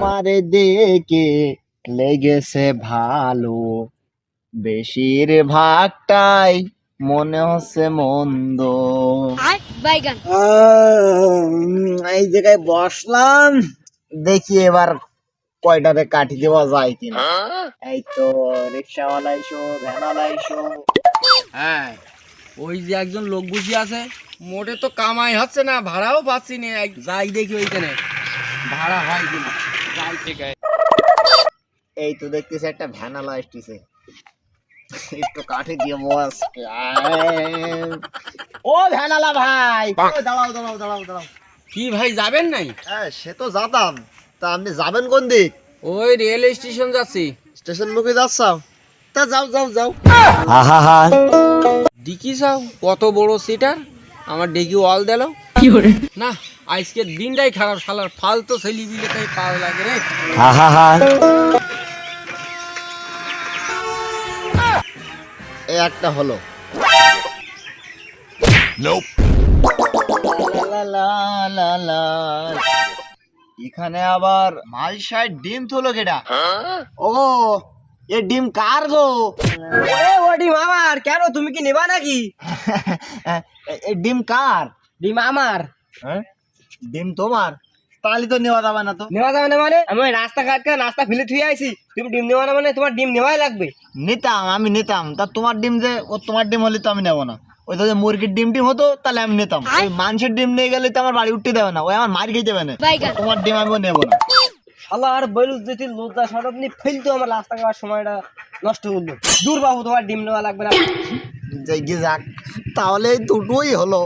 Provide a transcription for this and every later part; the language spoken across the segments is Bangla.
মারে দেখে লেগেছে ভালো। বেশির ভাগটাই মনে হচ্ছে মন্দ। এই জায়গায় বসলাম দেখি এবার কয়টাতে কাটি দেওয়া যায় কিনা। এই তো রিক্সাওয়ালা এসো ভ্যানওয়ালা এসো। হ্যাঁ। ওই যে একজন লোক বসে আছে মোটে তো কামাই হচ্ছে না ভাড়াও পাচ্ছি না যাই দেখি ওইখানে ভাড়া হয় কিনা যাই ঠিক এই তো দেখতেছি একটা ভ্যানালা এসতেছে একটু কাঠি দিয়ে বস ও ভ্যানালা ভাই। দাঁড়াও দাঁড়াও দাঁড়াও দাঁড়াও। কি ভাই যাবেন নাই? হ্যাঁ সে তো যাতাম। তা আপনি যাবেন কোন দিক? ওই রেল স্টেশন যাচ্ছি। স্টেশন মুখে যাচ্ছাও তা যাও যাও যাও। ডিকি চাও কত বড় সিটার আমার ডেকি ওয়াল দিল। না আজকের দিনটাই খারাপ শালার ফালতু ছেলি দিলে তাই পাওয়া লাগে রে। এই একটা হলো। লা লা লা লা। এখানে আবার মাল সাইড ডিম তুলো কেটা ও এ ডিম কার গো? ও ডিম আমার। কেন তুমি কি নেবা নাকি? এ- এ ডিম কার? ডিম আমার। হ্যাঁ ডিম তোমার? তাহলে তো নেওয়া যাবে না তো। নেওয়া যাবে না মানে? আমি নাস্তা ফেলে থুয়ে আইছি। তুমি ডিম নেওয়া না মানে তোমার ডিম নেওয়াই লাগবে। নিতাম আমি নিতাম। তা তোমার ডিম যে ও তোমার ডিম হলে তো আমি নেব না। ওই তো যে মুরগির ডিম টিম হতো তাহলে আমি নিতাম। ওই মানুষের ডিম নিয়ে গেলে তো আমার বাড়ি উঠতে দেবে না। ওই আমার মার খেয়ে যাবে না। তোমার ডিম আমিও নেব না। শালা আর বলুস যদি লজ্জা সরব নি ফেলতো আমার রাস্তা খাওয়ার সময়টা নষ্ট করল দূর বাবু তোমার ডিম নেওয়া লাগবে না। যাই গিয়ে যাক তাহলে দুটোই হলো।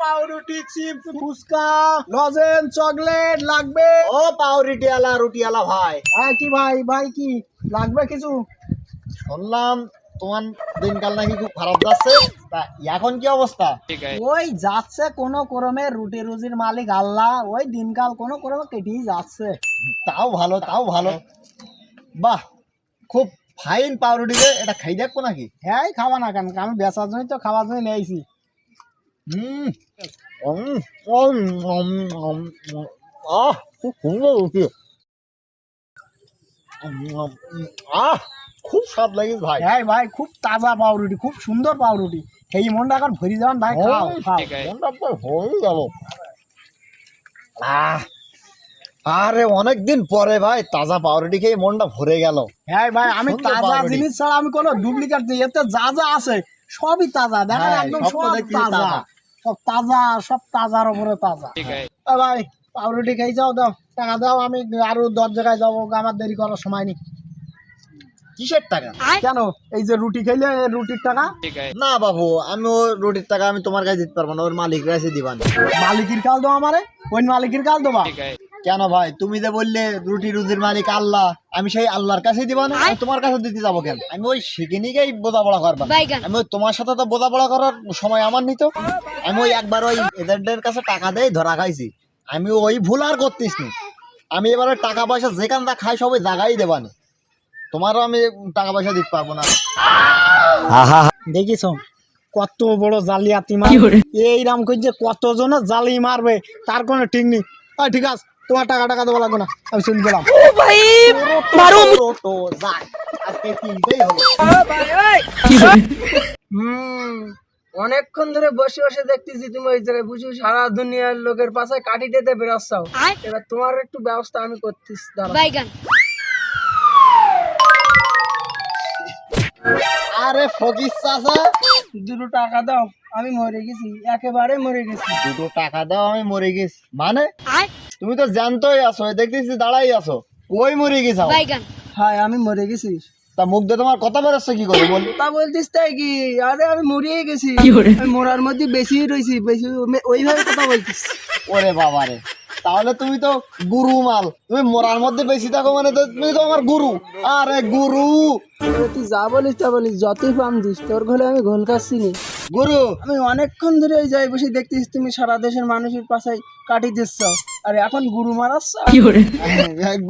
পাউরুটি চিপস ফুচকা লজেন চকলেট লাগবে। ও পাউরিটি আলা রুটি আলা ভাই। হ্যাঁ কি ভাই ভাই কি? লাগবে কিছু? শুনলাম তোমার দিনকাল নাকি খুব খারাপ যাচ্ছে। তা এখন কি অবস্থা? ওই যাচ্ছে কোনো ক্রমে রুটি রুজির মালিক আল্লাহ ওই দিনকাল কোনো ক্রমে কেটেই যাচ্ছে। তাও ভালো তাও ভালো। বাহ খুব ফাইন পাউরুটি রে এটা খাই দেখব নাকি? হ্যাঁ খাওয়া না কেন আমি বেচার জন্য তো খাওয়ার জন্য নিয়েছি। হুম আহ খুব সুন্দর রুটি। আহ। খুব স্বাদ লাগিস ভাই। হ্যাঁ ভাই খুব তাজা পাউরুটি খুব সুন্দর পাউরুটি। সেই মনটা এখন ভরি যান ভাই খাও খাও। মনটা হয়ে গেল আহ আরে অনেকদিন পরে ভাই তাজা পাউরুটি খেয়ে মনটা ভরে গেল। হ্যাঁ ভাই আমি তাজা জিনিস ছাড়া আমি কোনো ডুপ্লিকেট দিই এতে যা যা আছে সবই তাজা। দেখেন হ্যাঁ, একদম সব তাজা। সব তাজা সব তাজার উপরে তাজা। ভাই পাউরুটি খেয়ে যাও দাও। টাকা দাও আমি আরও দশ জায়গায় যাব আমার দেরি করার সময় নেই। কিসের টাকা? কেন? এই যে রুটি খাইলে রুটির টাকা? না বাবু আমি ওই রুটির টাকা আমি তোমার কাছে দিতে পারব না ওর মালিক কাছে দিবান মালিকের কাল দো আমারে ওই মালিকের কাল দেবা কেন ভাই তুমি যে বললে রুটি রুজির মালিক আল্লাহ আমি সেই আল্লাহর কাছে দিবা না আমি তোমার কাছে দিতে যাব কেন? আমি ওই শিখিনি বোঝাপড়া করবা আমি ওই তোমার সাথে তো বোঝাপড়া করার সময় আমার নিত আমি ওই একবার ওই এজেন্টের কাছে টাকা দেই ধরা খাইছি। আমি ওই ভুল আর করতিস নি। আমি এবারে টাকা পয়সা যেখানটা খাই সবাই জায়গায় দেবানি তোমারও আমি টাকা পয়সা দিতে পারব না। দেখিস কত বড় জালিয়াতি মার। এইরাম করছে কতজন জালি মারবে তার কোনো ঠিক নেই। ঠিক আছে তোমার টাকা টাকা দেওয়া লাগবে না আমি চলে গেলাম। অনেকক্ষণ ধরে বসে বসে দেখতেছি তুমি ওই জায়গায় বুঝি সারা দুনিয়ার লোকের পাশে কাটি দিতে বেরোচ্ছাও এবার তোমার একটু ব্যবস্থা আমি করতেছি দাঁড়াও। আরে ফকিস চাচা দুটো টাকা দাও আমি মরে গেছি একেবারে মরে গেছি। দুটো টাকা দাও আমি মরে গেছি। মানে? তুমি তো জানতোই আছো দেখতেছি দাঁড়াই আছো। কই মরে গেছাও হ্যাঁ আমি মরে গেছি। তা মুখ দিয়ে তোমার কথা বেরোচ্ছে কি করে বল। তা বলতিস তাই কি? আরে আমি মরিয়ে গেছি। আমি মরার মধ্যে বেশি রয়েছি বেশি ওইভাবে কথা বলতিস। ওরে বাবা রে তাহলে তুমি তো গুরু মাল। তুমি মরার মধ্যে বেশি থাকো মানে তো তুমি তো আমার গুরু। আরে গুরু! তুই যা বলিস তা বলিস যতই পাম দিস তোর ঘরে আমি ঘোল খাচ্ছি নি। গুরু! আমি অনেকক্ষণ ধরে ওই যাই বসে দেখতেছি তুমি সারা দেশের মানুষের পাশে কাটি দিচ্ছ। আর এখন গুরু মারাচ্ছ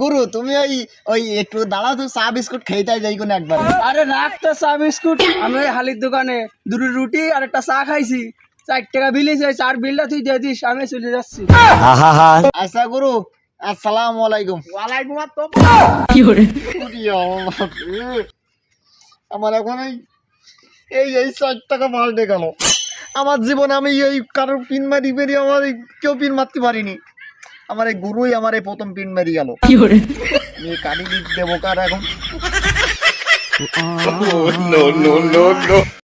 গুরু তুমি ওই ওই একটু দাঁড়াও তুমি চা বিস্কুট খেয়ে যাই কোনো একবার। আরে রাখটা চা বিস্কুট। আমি ওই হালির দোকানে দুটো রুটি আর একটা চা খাইছি। চার টাকা বিল এসে চার বিলটা তুই দিয়ে দিস আমি চলে যাচ্ছি। আচ্ছা গুরু আসসালামু আলাইকুম। ওয়ালাইকুম। আমার এখন এই এই এই ষাট টাকা পাল্টে গেল। আমার জীবনে আমি এই কারোর পিন মারি বেরি আমার কেউ পিন মারতে পারিনি। আমার এই গুরুই আমার এই প্রথম পিন মারি গেল। আমি কাটি দেবো কার এখন?